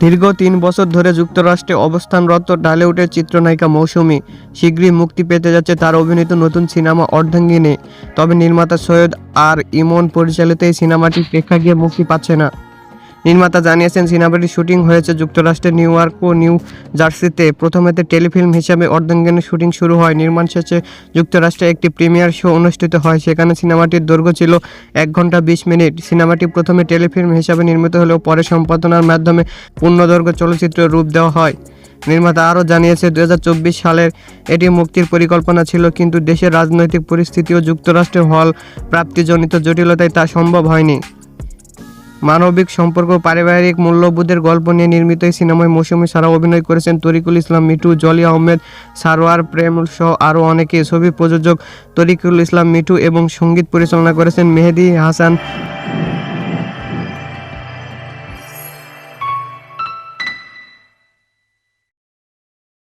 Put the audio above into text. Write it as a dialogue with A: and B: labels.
A: দীর্ঘ তিন বছর ধরে যুক্তরাষ্ট্রে অবস্থানরত টালিউডের চিত্রনায়িকা মৌসুমী শীঘ্রই মুক্তি পেতে যাচ্ছে তার অভিনীত নতুন সিনেমা অর্ধাঙ্গিনী। তবে নির্মাতা সৈয়দ আর ইমন পরিচালিত এই সিনেমাটি প্রেক্ষাগৃহে মুক্তি পাচ্ছে না। নির্মাতা জানিয়েছেন, সিনেমাটির শুটিং হয়েছে যুক্তরাষ্ট্রের নিউ ইয়র্ক ও নিউ জার্সিতে। প্রথমেতে টেলিফিল্ম হিসাবে অর্ধাঙ্গিনীর শুটিং শুরু হয়। নির্মাণ শেষে যুক্তরাষ্ট্রে একটি প্রিমিয়ার শো অনুষ্ঠিত হয়। সেখানে সিনেমাটির দৈর্ঘ্য ছিল এক ঘণ্টা বিশ মিনিট। সিনেমাটি প্রথমে টেলিফিল্ম হিসাবে নির্মিত হলেও পরে সম্পাদনার মাধ্যমে পূর্ণদৈর্ঘ্য চলচ্চিত্র রূপ দেওয়া হয়। নির্মাতা আরও জানিয়েছে দু হাজার চব্বিশ সালের এটি মুক্তির পরিকল্পনা ছিল, কিন্তু দেশের রাজনৈতিক পরিস্থিতি ও যুক্তরাষ্ট্রের হল প্রাপ্তিজনিত জটিলতায় তা সম্ভব হয়নি। মানবিক সম্পর্ক, পারিবারিক মূল্যবোধের গল্প নিয়ে নির্মিত এই সিনেমায় মৌসুমি সারা অভিনয় করেছেন তরিকুল ইসলাম, মিঠু, জলি আহমেদ, সারোয়ার প্রেম সহ আরও অনেকে। ছবি প্রযোজক তরিকুল ইসলাম, মিঠু এবং সংগীত পরিচালনা করেছেন মেহেদি হাসান